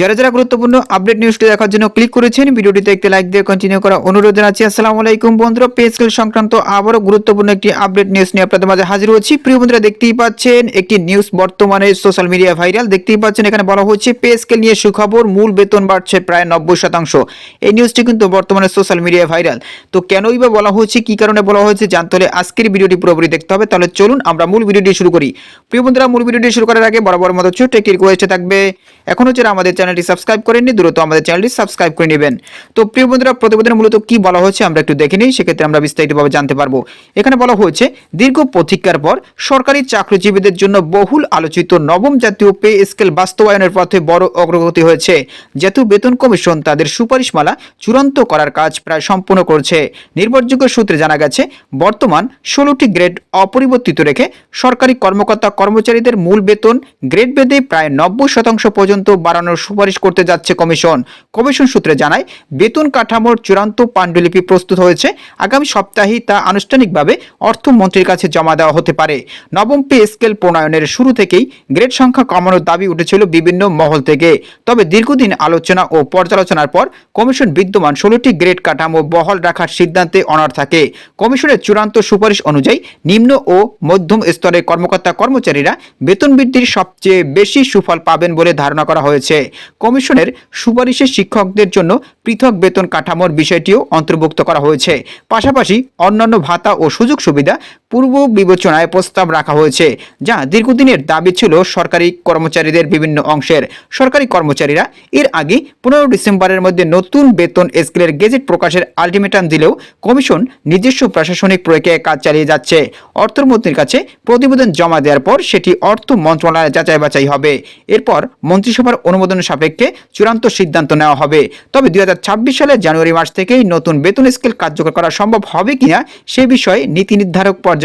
যারা যারা গুরুত্বপূর্ণ আপডেট নিউজটি দেখার জন্য ক্লিক করেছেন, ভিডিওটিতে একটি লাইক দিয়ে কন্টিনিউ করা অনুরোধ জানাচ্ছি। আসসালামু আলাইকুম বন্ধুরা পে স্কেল সংক্রান্ত আবারও গুরুত্বপূর্ণ একটি আপডেট নিউজ নিয়ে আপনাদের মাঝে হাজির হচ্ছি। প্রিয় বন্ধুরা, দেখতেই পাচ্ছেন, একটি নিউজ বর্তমানে সোশ্যাল মিডিয়া ভাইরাল দেখতেই পাচ্ছেন, এখানে বলা হচ্ছে পে স্কেল নিয়ে সুখবর, মূল বেতন বাড়ছে প্রায় নব্বই শতাংশ। এই নিউজটি কিন্তু বর্তমানে সোশ্যাল মিডিয়ায় ভাইরাল তো কেনই বা বলা হচ্ছে, কি কারণে বলা হয়েছে জানতে হলে আজকের ভিডিওটি পুরোপুরি দেখতে হবে। তাহলে চলুন, আমরা মূল ভিডিওটি শুরু করি। প্রিয় বন্ধুরা, মূল ভিডিওটি শুরু করার আগে বরাবর মতো ছোট্ট একটি রিকোয়েস্ট থাকবে। এখনও যারা আমাদের চ্যানেলটি সাবস্ক্রাইব করেননি, দ্রুত আমাদের চ্যানেলটি সাবস্ক্রাইব করে নেবেন। তো প্রিয় বন্ধুরা, প্রতিবেদনে মূলত কি বলা হচ্ছে আমরা একটু দেখে নিই, সেক্ষেত্রে আমরা বিস্তারিতভাবে জানতে পারব। এখানে বলা হয়েছে, দীর্ঘ প্রতীক্ষার পর সরকারি চাকরিজীবীদের জন্য বহুল আলোচিত নবম জাতীয় পে স্কেল বাস্তবায়নের পথে বড় অগ্রগতি হয়েছে। জাতীয় বেতন কমিশন তাদের সুপারিশমালা চূড়ান্ত করার কাজ প্রায় সম্পূর্ণ করছে। নির্ভরযোগ্য সূত্রে জানা গেছে, বর্তমান ষোলোটি গ্রেড অপরিবর্তিত রেখে সরকারি কর্মকর্তা কর্মচারীদের মূল বেতন গ্রেড বেদে প্রায় নব্বই শতাংশ পর্যন্ত বাড়ানোর সুপারিশ করতে যাচ্ছে কমিশন। কমিশন সূত্রে জানায়, বেতন কাঠামোর চূড়ান্ত পাণ্ডুলিপি প্রস্তুত হয়েছে। আগামী সপ্তাহেই তা আনুষ্ঠানিকভাবে অর্থমন্ত্রীর কাছে জমা দেওয়া হতে পারে। নবম পে স্কেল প্রণয়নের শুরু থেকেই গ্রেড সংখ্যা কমানোর দাবি উঠেছিল বিভিন্ন মহল থেকে। তবে দীর্ঘদিন আলোচনা ও পর্যালোচনার পর কমিশন বিদ্যমান ষোলোটি গ্রেড কাঠামো বহাল রাখার সিদ্ধান্তে অনার থাকে। কমিশনের চূড়ান্ত সুপারিশ অনুযায়ী নিম্ন ও মধ্যম স্তরের কর্মকর্তা কর্মচারীরা বেতন বৃদ্ধির সবচেয়ে বেশি সুফল পাবেন বলে ধারণা করা হয়েছে। কমিশনের সুপারিশে শিক্ষকদের জন্য পৃথক বেতন কাঠামোর বিষয়টিও অন্তর্ভুক্ত করা হয়েছে। পাশাপাশি অন্যান্য ভাতা ও সুযোগ সুবিধা পূর্ব বিবেচনায় প্রস্তাব রাখা হয়েছে, যা দীর্ঘদিনের দাবি ছিল সরকারি কর্মচারীদের বিভিন্ন অংশের। সরকারি কর্মচারীরা এর আগে পনেরো ডিসেম্বরের মধ্যে নতুন বেতন স্কেলের গেজেট প্রকাশের আলটিমেটাম দিলেও কমিশন নিজস্ব প্রশাসনিক প্রক্রিয়ায় কাজ চালিয়ে যাচ্ছে। অর্থমন্ত্রীর কাছে প্রতিবেদন জমা দেওয়ার পর সেটি অর্থ মন্ত্রণালয়ে যাচাই বাছাই হবে। এরপর মন্ত্রিসভার অনুমোদন সাপেক্ষে চূড়ান্ত সিদ্ধান্ত নেওয়া হবে। তবে দু হাজার ছাব্বিশ সালের জানুয়ারি মাস থেকেই নতুন বেতন স্কেল কার্যকর করা সম্ভব হবে কিনা সে বিষয়ে নীতি নির্ধারক পর্যায়ে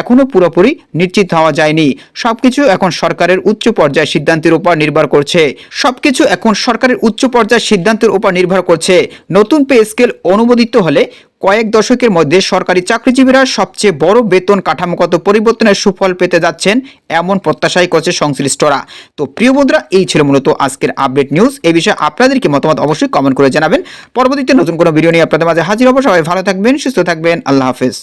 এখনও পুরোপুরি নিশ্চিত হওয়া যায়নি। সবকিছু এখন সরকারের উচ্চ পর্যায়ের সিদ্ধান্তের উপর নির্ভর করছে। সবকিছু এখন সরকারের উচ্চ পর্যায়ের সিদ্ধান্তের উপর নির্ভর করছে। নতুন পে স্কেল অনুমোদিত হলে কয়েক দশকের মধ্যে সরকারি চাকরিজীবীরা সবচেয়ে বড় বেতন কাঠামোগত পরিবর্তনের সুফল পেতে যাচ্ছেন এমন প্রত্যাশাই করছে সংশ্লিষ্টরা। তো প্রিয় বন্ধুরা, এই ছিল মূলত আজকের আপডেট নিউজ। এই বিষয়ে আপনাদের কি মতামত অবশ্যই কমেন্ট করে জানাবেন। পরবর্তীতে নতুন কোনো ভিডিও নিয়ে আপনাদের মাঝে হাজির হব। সবাই ভালো থাকবেন, সুস্থ থাকবেন। আল্লাহ হাফেজ।